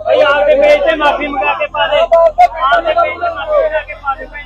ਭਾਈ ਆਪਦੇ ਪੇਜ ਤੇ ਮਾਫੀ ਮੰਗਾ ਕੇ ਪਾ ਦੇ। ਆਪਦੇ ਪੇਜ ਤੇ ਮਾਫੀ ਮੰਗਾ ਕੇ ਪਾ ਦੇ ਭਾਈ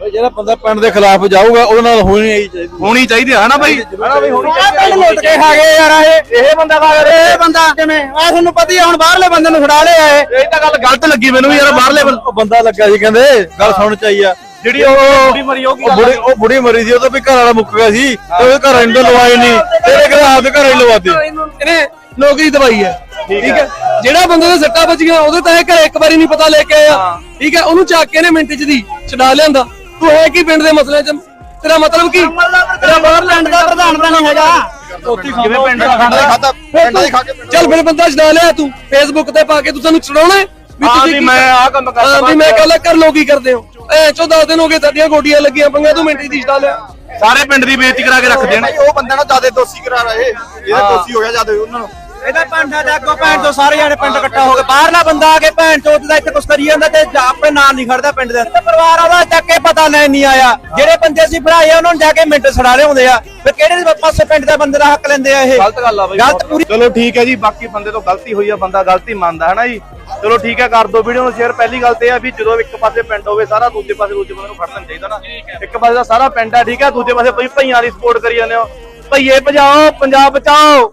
ਬਈ ਜਿਹੜਾ ਬੰਦਾ ਪਿੰਡ ਦੇ ਖਿਲਾਫ ਜਾਊਗਾ ਉਹਦੇ ਨਾਲ ਹੋਣੀ ਚਾਹੀਦੀ। ਹੋਣੀ ਚਾਹੀਦੀ ਹੈ ਨਾ ਬਾਈ ਹਨਾ ਬਈ ਹੋਣੀ ਪਿੰਡ ਲੁੱਟ ਕੇ ਖਾ ਗਏ ਯਾਰ ਇਹ ਇਹ ਬੰਦਾ ਖਾ ਗਿਆ ਇਹ ਬੰਦਾ ਕਿਵੇਂ? ਆ ਤੁਹਾਨੂੰ ਪਤਾ ਹੀ ਹੁਣ ਬਾਹਰਲੇ ਬੰਦੇ ਨੂੰ ਛੁਡਾ ਲਿਆ ਇਹ। ਇਹ ਤਾਂ ਗੱਲ ਗਲਤ ਲੱਗੀ ਮੈਨੂੰ ਵੀ ਯਾਰ ਬਾਹਰਲੇ ਬੰਦੇ ਲੱਗਾ ਸੀ ਕਹਿੰਦੇ ਗੱਲ ਸੁਣ ਚਾਹੀ ਆ। ਜਿਹੜੀ ਉਹ ਬੁੜੀ ਮਰੀ ਉਹ ਉਹ ਬੁੜੀ ਉਹ ਬੁੜੀ ਮਰੀ ਸੀ ਉਹ ਤਾਂ ਵੀ ਘਰ ਵਾਲਾ ਮੁੱਕ ਗਿਆ ਸੀ। ਤੇ ਉਹਦੇ ਘਰ ਇੰਦਰ ਲਵਾਏ ਨਹੀਂ। ਤੇਰੇ ਘਰ ਆਪਦੇ ਘਰ ਹੀ ਲਵਾਤੇ। ਇਹਨੇ ਨੌਕਰੀ ਦਵਾਈ ਹੈ। ਠੀਕ ਹੈ। ਜਿਹੜਾ ਬੰਦੇ ਦੇ ਸੱਟਾਂ ਵੱਜੀਆਂ ਉਹਦੇ ਤਾਂ ਇਹ ਘਰੇ ਇੱਕ ਵਾਰੀ ਨਹੀਂ ਪਤਾ ਲੈ ਕੇ ਆਇਆ। ਠੀਕ ਹੈ? ਉਹਨੂੰ ਚੱਕ ਕੇ ਨੇ ਮਿੰਟ ਚ ਦੀ ਛਡਾ ਲਿਆਂਦਾ। ਤੂੰ ਹੈ ਕੀ ਪਿੰਡ ਦੇ ਮਸਲੇ ਚ? ਤੇਰਾ ਮਤਲਬ ਕੀ? ਤੇਰਾ ਬਾਹਰਲੈਂਡ ਦਾ ਪ੍ਰਧਾਨ ਤਾਂ ਨਹੀਂ ਹੈਗਾ। ਕਿਵੇਂ ਪਿੰਡ ਦਾ ਖਾਣਾ ਖਾਦਾ? ਪਿੰਡ ਦੇ ਖਾ ਕੇ ਚੱਲ ਫਿਰ ਬੰਦਾ ਛਡਾ ਲਿਆ ਤੂੰ। ਫੇਸਬੁੱਕ ਤੇ ਪਾ ਕੇ ਤੂੰ ਸਾਨੂੰ ਛਡਾਉਣਾ ਹੈ? ਵੀ ਤੁਸੀਂ ਵੀ ਕੀ ਮੈਂ ਆਹ ਕੰਮ ਕਰਦਾ ਵੀ ਮੈਂ ਕੱਲ ਕਰ ਲੋ ਕੀ ਕਰਦੇ ਹੋ? ਐ ਚੋ 10 ਦਿਨ ਹੋ ਗਏ ਤੁਹਾਡੀਆਂ ਗੋਡੀਆਂ ਲੱਗੀਆਂ ਪੰਗਾ ਤੂੰ ਮਿੰਟ ਦੀ ਛਡਾ ਲਿਆ। ਸਾਰੇ ਪਿੰਡ ਦੀ ਬੇਇੱਜ਼ਤੀ ਕਰਾ ਕੇ ਰੱਖ ਦੇਣ ਉਹ ਬੰਦਾ ਨਾ ਜ਼ਿਆਦਾ ਦੋਸ਼ੀ ਕਰਾ ਰਹੇ। ਇਹਦਾ ਦੋਸ਼ੀ ਹੋ ਗਿਆ ਜ਼ਿਆਦਾ ਉਹਨਾਂ ਨੂੰ। ਇਹਦਾ ਪੰਡਾ ਜਾਗੋ ਭੈਣ ਤੋਂ ਸਾਰੇ ਜਾਣੇ ਪਿੰਡ ਇਕੱਠਾ ਹੋ ਕੇ ਬਾਹਰਲਾ ਬੰਦਾ ਆ ਕੇ ਭੈਣ ਚੋਦ ਦਾ ਇੱਥੇ ਕੁਛ ਕਰੀ ਜਾਂਦਾ ਤੇ ਆਪਣੇ ਨਾਂ ਨਹੀਂ ਖੜਦਾ ਪਿੰਡ ਦੇ। ਤੇ ਪਰਿਵਾਰ ਉਹਦਾ ਚੱਕ ਕੇ ਪਤਾ ਲੈਣ ਨਹੀਂ ਆਇਆ। ਜਿਹੜੇ ਬੰਦੇ ਅਸੀਂ ਆ ਉਹਨਾਂ ਨੂੰ ਜਾ ਕੇ ਮਿੰਟ ਛੜਾ ਲਿਆਉਂਦੇ ਆ। ਫਿਰ ਕਿਹੜੇ ਪਾਸੇ ਪਿੰਡ ਦਾ ਬੰਦੇ ਦਾ ਹੱਕ ਲੈਂਦੇ ਆ ਇਹ? ਗਲਤ ਗੱਲ ਆ ਬਾਈ ਗਲਤ ਪੂਰੀ ਚਲੋ ਠੀਕ ਹੈ ਜੀ ਬਾਕੀ ਬੰਦੇ ਤੋਂ ਗਲਤੀ ਹੋਈ ਆ ਬੰਦਾ ਗਲਤੀ ਮੰਨਦਾ ਹੈ ਨਾ ਜੀ? ਚਲੋ ਠੀਕ ਹੈ ਕਰ ਦੋ ਵੀਡੀਓ ਨੂੰ ਸ਼ੇਅਰ ਪਹਿਲੀ ਗੱਲ ਤੇ ਇਹ ਆ ਵੀ ਜਦੋਂ ਇੱਕ ਪਾਸੇ ਪਿੰਡ ਹੋਵੇ ਸਾਰਾ ਦੂਜੇ ਪਾਸੇ ਦੂਜੇ ਬੰਦੇ ਨੂੰ ਖੜਨਾ ਚਾਹੀਦਾ ਨਾ। ਇੱਕ ਪਾਸੇ ਦਾ ਸਾਰਾ ਪਿੰਡ ਆ ਠੀਕ ਹੈ ਦੂਜੇ ਪਾਸੇ ਭਈਆਂ ਦੀ ਸਪੋਰਟ ਕਰੀ ਜਾਂਦੇ ਹੋ। ਭਈਏ ਭਜਾਓ ਪੰਜਾਬ ਬਚਾਓ।